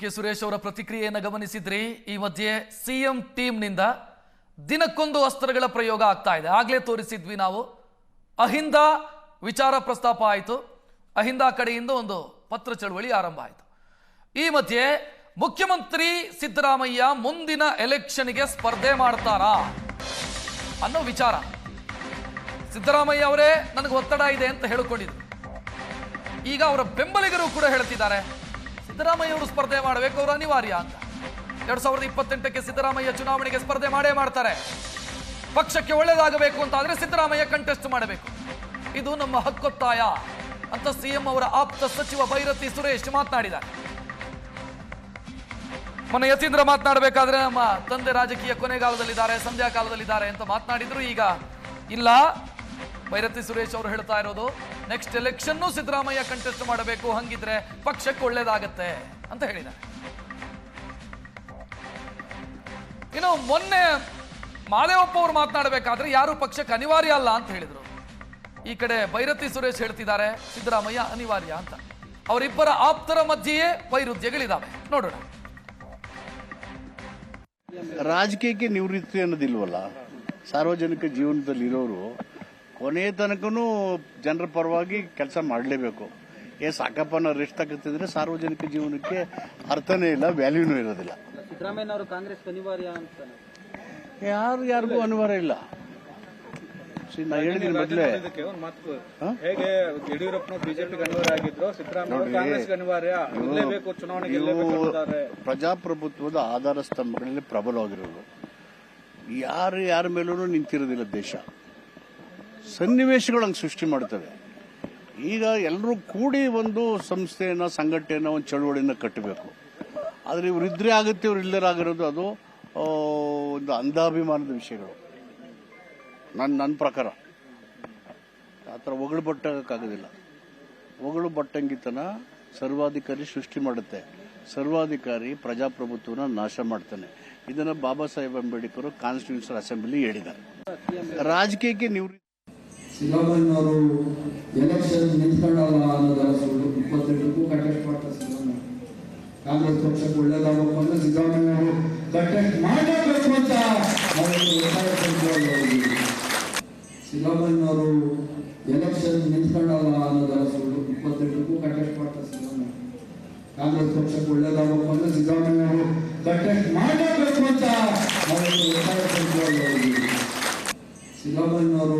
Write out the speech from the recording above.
K Suresh ಅವರ ಪ್ರತಿಕ್ರಿಯೆಯನ್ನು ಗಮನಿಸಿದ್ರಿ. ಈ ಮಧ್ಯೆ ಸಿಎಂ ಟೀಮ್ನಿಂದ ದಿನಕ್ಕೊಂದು ಅಸ್ತ್ರಗಳ ಪ್ರಯೋಗ ಆಗ್ತಾ ಇದೆ. ಆಗ್ಲೇ ತೋರಿಸಿದ್ವಿ ನಾವು. ಅಹಿಂದ ವಿಚಾರ ಪ್ರಸ್ತಾಪ ಆಯಿತು. ಅಹಿಂದ ಕಡೆಯಿಂದ ಒಂದು ಪತ್ರ ಚಳವಳಿ ಆರಂಭ ಆಯಿತು. ಈ ಮಧ್ಯೆ ಮುಖ್ಯಮಂತ್ರಿ ಸಿದ್ದರಾಮಯ್ಯ ಮುಂದಿನ ಎಲೆಕ್ಷನ್ಗೆ ಸ್ಪರ್ಧೆ ಮಾಡ್ತಾರಾ ಅನ್ನೋ ವಿಚಾರ. ಸಿದ್ದರಾಮಯ್ಯ ಅವರೇ, ನನಗೆ ಒತ್ತಡ ಇದೆ ಅಂತ ಹೇಳಿಕೊಂಡಿದ್ರು. ಈಗ ಅವರ ಬೆಂಬಲಿಗರು ಕೂಡ ಹೇಳ್ತಿದ್ದಾರೆ. ಸಿದ್ದರಾಮಯ್ಯ ಅವರು ಸ್ಪರ್ಧೆ ಮಾಡಬೇಕು, ಅವರು ಅನಿವಾರ್ಯ ಅಂತ. ಎರಡ್ ಸಾವಿರದ ಇಪ್ಪತ್ತೆಂಟಕ್ಕೆ ಸಿದ್ದರಾಮಯ್ಯ ಚುನಾವಣೆಗೆ ಸ್ಪರ್ಧೆ ಮಾಡೇ ಮಾಡ್ತಾರೆ. ಪಕ್ಷಕ್ಕೆ ಒಳ್ಳೇದಾಗಬೇಕು ಅಂತ ಆದ್ರೆ ಸಿದ್ದರಾಮಯ್ಯ ಕಂಟೆಸ್ಟ್ ಮಾಡಬೇಕು. ಇದು ನಮ್ಮ ಹಕ್ಕೊತ್ತಾಯ ಅಂತ ಸಿಎಂ ಅವರ ಆಪ್ತ ಸಚಿವ ಭೈರತಿ ಸುರೇಶ್ ಮಾತನಾಡಿದ್ದಾರೆ. ಮೊನ್ನೆ ಯತೀಂದ್ರ ಮಾತನಾಡಬೇಕಾದ್ರೆ ನಮ್ಮ ತಂದೆ ರಾಜಕೀಯ ಕೊನೆಗಾಲದಲ್ಲಿದ್ದಾರೆ ಸಂಧ್ಯಾ ಕಾಲದಲ್ಲಿದ್ದಾರೆ ಅಂತ ಮಾತನಾಡಿದ್ರು. ಈಗ ಇಲ್ಲ ಭೈರತಿ ಸುರೇಶ್ ಅವರು ಹೇಳ್ತಾ ಇರೋದು ನೆಕ್ಸ್ಟ್ ಎಲೆಕ್ಷನ್ ಸಿದ್ದರಾಮಯ್ಯ ಕಂಟೆಸ್ಟ್ ಮಾಡಬೇಕು, ಹಂಗಿದ್ರೆ ಪಕ್ಷಕ್ಕೆ ಒಳ್ಳೇದಾಗತ್ತೆ ಅಂತ ಹೇಳಿದ್ದಾರೆ. ಇನ್ನು ಮೊನ್ನೆ ಮಾದೇವಪ್ಪ ಅವರು ಮಾತನಾಡಬೇಕಾದ್ರೆ ಯಾರು ಪಕ್ಷಕ್ಕೆ ಅನಿವಾರ್ಯ ಅಲ್ಲ ಅಂತ ಹೇಳಿದ್ರು. ಈ ಕಡೆ ಭೈರತಿ ಸುರೇಶ್ ಹೇಳ್ತಿದ್ದಾರೆ, ಸಿದ್ದರಾಮಯ್ಯ ಅನಿವಾರ್ಯ ಅಂತ. ಅವರಿಬ್ಬರ ಆಪ್ತರ ಮಧ್ಯೆಯೇ ವೈರುಧ್ಯಗಳಿದ್ದಾವೆ ನೋಡೋಣ. ರಾಜಕೀಯಕ್ಕೆ ನಿವೃತ್ತಿ ಅನ್ನೋದಿಲ್ವಲ್ಲ, ಸಾರ್ವಜನಿಕ ಜೀವನದಲ್ಲಿ ಇರೋರು ಕೊನೆ ತನಕನೂ ಜನರ ಪರವಾಗಿ ಕೆಲಸ ಮಾಡಲೇಬೇಕು. ಏ ಸಾಕಪ್ಪ ನಾವು ರೆಸ್ಟ್ ತಗೋತಿದ್ರೆ ಸಾರ್ವಜನಿಕ ಜೀವನಕ್ಕೆ ಅರ್ಥನೇ ಇಲ್ಲ ವ್ಯಾಲ್ಯೂನೂ ಇರೋದಿಲ್ಲ. ಸಿದ್ದರಾಮಯ್ಯ ಅವರು ಕಾಂಗ್ರೆಸ್ ಅನಿವಾರ್ಯ ಅಂತ. ಯಾರು ಯಾರಿಗೂ ಅನಿವಾರ್ಯ ಇಲ್ಲ. ನಾ ಹೇಳಿದ್ದೀನಿ ಮೊದಲೇ. ಹೇಗೆ ಯಡಿಯೂರಪ್ಪನವರು ಬಿಜೆಪಿಗೆ ಅನಿವಾರ್ಯ ಆಗಿದ್ರು ಸಿದ್ದರಾಮಯ್ಯ ಕಾಂಗ್ರೆಸ್ಗೆ ಅನಿವಾರ್ಯ ಚುನಾವಣೆಗೆ ಪ್ರಜಾಪ್ರಭುತ್ವದ ಆಧಾರ ಸ್ತಂಭಗಳಲ್ಲಿ ಪ್ರಬಲವಾಗಿರೋದು ಯಾರು ಯಾರ ಮೇಲೂ ನಿಂತಿರೋದಿಲ್ಲ ದೇಶ. ಸನ್ನಿವೇಶಗಳು ಹಂಗೆ ಸೃಷ್ಟಿ ಮಾಡ್ತವೆ. ಈಗ ಎಲ್ಲರೂ ಕೂಡಿ ಒಂದು ಸಂಸ್ಥೆಯನ್ನ, ಸಂಘಟನೆಯನ್ನ, ಒಂದು ಚಳುವಳಿಯನ್ನು ಕಟ್ಟಬೇಕು. ಆದರೆ ಇವ್ರು ಇದ್ರೆ ಆಗುತ್ತೆ, ಇವ್ರು ಇಲ್ಲರಾಗಿರೋದು ಅದು ಒಂದು ಅಂಧಾಭಿಮಾನದ ವಿಷಯಗಳು. ನನ್ನ ನನ್ನ ಪ್ರಕಾರ. ಆ ಥರ ಒಗಳು ಬಟ್ಟಕ್ಕಾಗೋದಿಲ್ಲ ಒಗಳು ಬಟ್ಟಂಗಿತನ ಸರ್ವಾಧಿಕಾರಿ ಸೃಷ್ಟಿ ಮಾಡುತ್ತೆ. ಸರ್ವಾಧಿಕಾರಿ ಪ್ರಜಾಪ್ರಭುತ್ವನ ನಾಶ ಮಾಡ್ತಾನೆ. ಇದನ್ನ ಬಾಬಾ ಸಾಹೇಬ್ ಅಂಬೇಡ್ಕರ್ ಕಾನ್ಸ್ಟಿಟ್ಯೂಷನ್ ಅಸೆಂಬ್ಲಿ ಹೇಳಿದ್ದಾರೆ. ರಾಜಕೀಯಕ್ಕೆ ನಿವೃತ್ತಿ ಸಿದ್ದರಾಮಯ್ಯನವರು ಎಲೆಕ್ಷನ್ ನಿಂತ್ಕೊಳ್ಳಲ್ಲ ಅನ್ನೋದೆಲ್ಲ ಸುಳ್ಳು ಇಪ್ಪತ್ತೆಂಟಕ್ಕೂ ಕಂಟೆಸ್ಟ್ ಮಾಡ್ತಾರೆ ಸಿದ್ದರಾಮಯ್ಯ ಕಾಂಗ್ರೆಸ್ ಪಕ್ಷಕ್ಕೆ ಒಳ್ಳೇದಾಗಬೇಕು ಅಂದ್ರೆ ಸಿದ್ದರಾಮಯ್ಯನವರು ಕಂಟೆಸ್ಟ್ ಮಾಡಬೇಕು ಅಂತ. ಸಿದ್ದರಾಮಯ್ಯನವರು ಎಲೆಕ್ಷನ್ ನಿಂತ್ಕೊಳ್ಳಲ್ಲ ಅನ್ನೋದೆಲ್ಲ ಸುಳ್ಳು ಇಪ್ಪತ್ತೆಂಟಕ್ಕೂ ಕಂಟೆಸ್ಟ್ ಮಾಡ್ತಾರೆ ಸಿದ್ದರಾಮಯ್ಯ ಕಾಂಗ್ರೆಸ್ ಪಕ್ಷಕ್ಕೆ ಒಳ್ಳೇದಾಗಬೇಕು ಅಂದ್ರೆ ಸಿದ್ದರಾಮಯ್ಯನವರು ಕಂಟೆಸ್ಟ್ ಮಾಡಬೇಕು ಅಂತ. ಸಿದ್ದರಾಮಯ್ಯನವರು